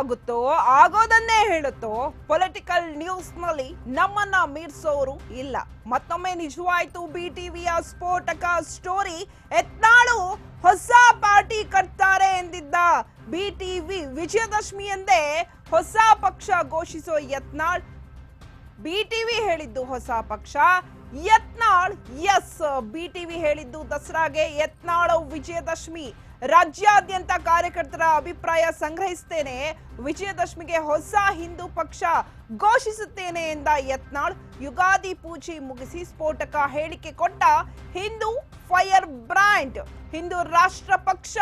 ಆಗುತ್ತೋ ಆಗೋದನ್ನೇ ಹೇಳುತ್ತೋ ಪೊಲಿಟಿಕಲ್ ನ್ಯೂಸ್ನಲ್ಲಿ ನಮ್ಮನ್ನ ಮೀರ್ಸೋರು ಇಲ್ಲ. ಮತ್ತೊಮ್ಮೆ ನಿಜವಾಯ್ತು ಬಿ ಟಿವಿಯ ಸ್ಫೋಟಕ ಸ್ಟೋರಿ ಎತ್ನಾಳು ಹೊಸ ಪಾರ್ಟಿ ಕಟ್ತಾರೆ ಎಂದಿದ್ದ ಬಿ ಟಿವಿ ವಿಜಯದಶಮಿ ಎಂದೇ ಹೊಸ ಪಕ್ಷ ಘೋಷಿಸೋ ಯತ್ನಾಳ್. ಬಿಟಿವಿ ಹೇಳಿದ್ದು ಹೊಸ ಪಕ್ಷ ಯತ್ನಾಳ್, ಎಸ್ ಬಿ ಬಿಟಿವಿ ಹೇಳಿದ್ದು ದಸರಾಗೆ ಯತ್ನಾಳ್ ವಿಜಯದಶಮಿ. ರಾಜ್ಯಾದ್ಯಂತ ಕಾರ್ಯಕರ್ತರ ಅಭಿಪ್ರಾಯ ಸಂಗ್ರಹಿಸ್ತೇನೆ. ವಿಜಯದಶಮಿಗೆ ಹೊಸ ಹಿಂದೂ ಪಕ್ಷ ಘೋಷಿಸುತ್ತೇನೆ ಎಂದ ಯತ್ನಾಳ್, ಯುಗಾದಿ ಪೂಜೆ ಮುಗಿಸಿ ಸ್ಫೋಟಕ ಹೇಳಿಕೆ ಕೊಟ್ಟ Hindu fire brand Hindu Rashtra Paksha,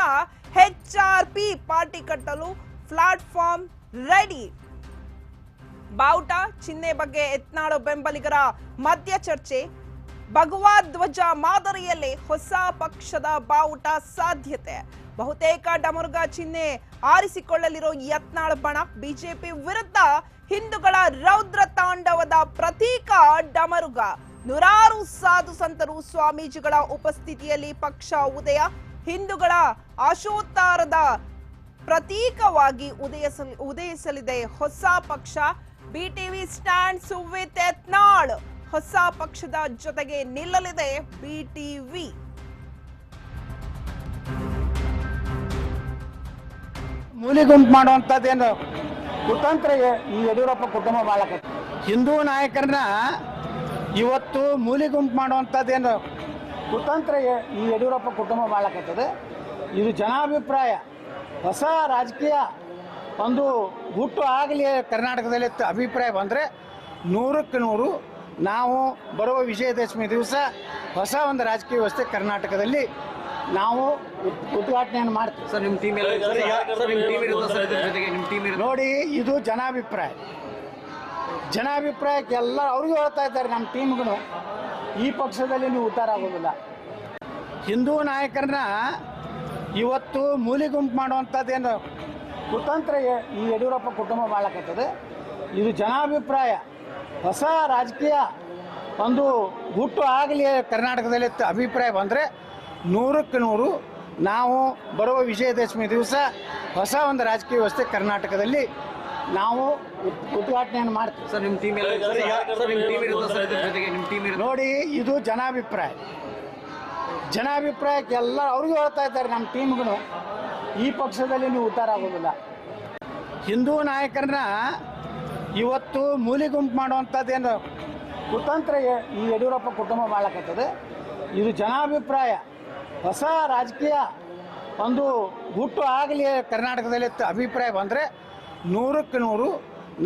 H R P party ಕಟ್ಟಲು ಪ್ಲಾಟ್ಫಾರ್ಮ್ ರೆಡಿ. ಬಾವುಟ, ಚಿಹ್ನೆ ಬಗ್ಗೆ ಯತ್ನಾಳು ಬೆಂಬಲಿಗರ ಮಧ್ಯ ಚರ್ಚೆ. ಭಗವಾ ಧ್ವಜ ಮಾದರಿಯಲ್ಲಿ ಹೊಸ ಪಕ್ಷದ ಬಾವುಟ ಸಾಧ್ಯತೆ. ಬಹುತೇಕ ಡಮರುಗ ಚಿಹ್ನೆ ಆರಿಸಿಕೊಳ್ಳಲಿರೋ ಯತ್ನಾಳ್ ಬಣ ಬಿಜೆಪಿ ವಿರುದ್ಧ ಹಿಂದೂಗಳ ರೌದ್ರ ತಾಂಡವದ ಪ್ರತೀಕ ಡಮರುಗ. ನೂರಾರು ಸಾಧು ಸಂತರು ಸ್ವಾಮೀಜಿಗಳ ಉಪಸ್ಥಿತಿಯಲ್ಲಿ ಪಕ್ಷ ಉದಯ, ಹಿಂದೂಗಳ ಆಶೋತ್ತಾರದ ಪ್ರತೀಕವಾಗಿ ಉದಯಿಸಲಿ ಉದಯಿಸಲಿದೆ ಹೊಸ ಪಕ್ಷ. ಬಿಟಿವಿ ಸ್ಟ್ಯಾಂಡ್ ಸುವಿತ್ ಯತ್ನಾಳ್ ಹೊಸ ಪಕ್ಷದ ಜೊತೆಗೆ ನಿಲ್ಲಲಿದೆ ಬಿಟಿವಿ ಮೂಲಿಗುಂಪು ಮಾಡುವಂಥದ್ದೇನು? ಕುತಂತ್ರ ಈ ಯಡಿಯೂರಪ್ಪ ಕುಟುಂಬ ಮಾಡಕತ್ತೆ ಹಿಂದೂ ನಾಯಕರನ್ನ ಇವತ್ತು ಮೂಲಿಗುಂಪು ಮಾಡುವಂಥದ್ದೇನು? ಕುತಂತ್ರ ಈ ಯಡಿಯೂರಪ್ಪ ಕುಟುಂಬ ಮಾಡಕತ್ತದೆ ಇದು ಜನಾಭಿಪ್ರಾಯ. ಹೊಸ ರಾಜಕೀಯ ಒಂದು ಹುಟ್ಟು ಆಗಲಿ ಕರ್ನಾಟಕದಲ್ಲಿ ಅಭಿಪ್ರಾಯ ಬಂದರೆ ನೂರಕ್ಕೆ ನೂರು ನಾವು ಬರುವ ವಿಜಯದಶಮಿ ದಿವಸ ಹೊಸ ಒಂದು ರಾಜಕೀಯ ವ್ಯವಸ್ಥೆ ಕರ್ನಾಟಕದಲ್ಲಿ ನಾವು ಉದ್- ಉದ್ಘಾಟನೆಯನ್ನು ಮಾಡ್ತೀವಿ. ಸರ್ ನಿಮ್ಮ ಟೀಮ್ ಎಲ್ಲ ಸರ್ ನಿಮ್ಮ ಟೀಮ್ ಇರುತ್ತೆ ಸರ್ ಇದ್ರ ನಿಮ್ಮ ಟೀಮ್ ಇರುತ್ತೆ? ನೋಡಿ ಇದು ಜನಾಭಿಪ್ರಾಯ. ಜನಾಭಿಪ್ರಾಯಕ್ಕೆ ಎಲ್ಲ ಅವ್ರಿಗೂ ಹೇಳ್ತಾ ಇದ್ದಾರೆ ನಮ್ಮ ಟೀಮ್ಗಳು ಈ ಪಕ್ಷದಲ್ಲಿ ನೀವು ಉದ್ಧಾರ ಆಗೋದಿಲ್ಲ. ಹಿಂದೂ ನಾಯಕರನ್ನ ಇವತ್ತು ಮೂಲಿಗುಂಪು ಮಾಡುವಂಥದ್ದೇನು ಕುತಂತ್ರ ಈ ಯಡಿಯೂರಪ್ಪ ಕುಟುಂಬ ಮಾಡಕತ್ತದೆ ಇದು ಜನಾಭಿಪ್ರಾಯ. ಹೊಸ ರಾಜಕೀಯ ಒಂದು ಹುಟ್ಟು ಆಗಲಿ ಕರ್ನಾಟಕದಲ್ಲಿ ಅಭಿಪ್ರಾಯ ಬಂದರೆ ನೂರಕ್ಕೆ ನೂರು ನಾವು ಬರುವ ವಿಜಯದಶಮಿ ದಿವಸ ಹೊಸ ಒಂದು ರಾಜಕೀಯ ವ್ಯವಸ್ಥೆ ಕರ್ನಾಟಕದಲ್ಲಿ ನಾವು ಉದ್- ಉದ್ಘಾಟನೆಯನ್ನು ಮಾಡ್ತೀವಿ. ಸರ್ ನಿಮ್ಮ ಟೀಮ್ ಎಲ್ಲ ಸರ್ ನಿಮ್ಮ ಟೀಮ್ ಇರುತ್ತೆ ಸರ್ ನಿಮ್ಮ ಟೀಮ್ ಇರುತ್ತೆ? ನೋಡಿ ಇದು ಜನಾಭಿಪ್ರಾಯ. ಜನಾಭಿಪ್ರಾಯಕ್ಕೆ ಎಲ್ಲ ಅವ್ರಿಗೂ ಹೇಳ್ತಾ ಇದ್ದಾರೆ ನಮ್ಮ ಟೀಮ್ಗಳು ಈ ಪಕ್ಷದಲ್ಲಿ ನೀವು ಉದ್ಧಾರ ಆಗೋದಿಲ್ಲ. ಹಿಂದೂ ನಾಯಕರನ್ನ ಇವತ್ತು ಮೂಲಿ ಗುಂಪು ಮಾಡುವಂಥದ್ದೇನು ಕುತಂತ್ರ ಈ ಯಡಿಯೂರಪ್ಪ ಕುಟುಂಬ ಮಾಡಕತ್ತದೆ ಇದು ಜನಾಭಿಪ್ರಾಯ. ಹೊಸ ರಾಜಕೀಯ ಒಂದು ಹುಟ್ಟು ಆಗಲಿ ಕರ್ನಾಟಕದಲ್ಲಿ ಅಭಿಪ್ರಾಯ ಬಂದರೆ ನೂರಕ್ಕೆ ನೂರು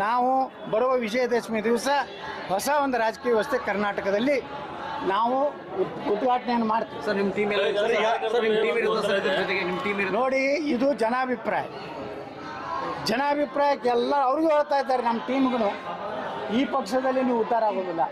ನಾವು ಬರುವ ವಿಜಯದಶಮಿ ದಿವಸ ಹೊಸ ಒಂದು ರಾಜಕೀಯ ವ್ಯವಸ್ಥೆ ಕರ್ನಾಟಕದಲ್ಲಿ ನಾವು ಉದ್- ಉದ್ಘಾಟನೆಯನ್ನು ಮಾಡ್ತೀವಿ. ಸರ್ ನಿಮ್ಮ ಟೀಮ್ ಸರ್ ನಿಮ್ಮ ಟೀಮ್ ಇರುತ್ತೆ ಸರ್ ಇದ್ರ ಜೊತೆಗೆ ನಿಮ್ಮ ಟೀಮ್ ಇರುತ್ತೆ? ನೋಡಿ ಇದು ಜನಾಭಿಪ್ರಾಯ. ಜನಾಭಿಪ್ರಾಯಕ್ಕೆಲ್ಲ ಅವ್ರಿಗೂ ಹೇಳ್ತಾ ಇದ್ದಾರೆ ನಮ್ಮ ಟೀಮ್ಗಳು ಈ ಪಕ್ಷದಲ್ಲಿ ನೀವು ಉದ್ಧಾರ ಆಗೋದಿಲ್ಲ.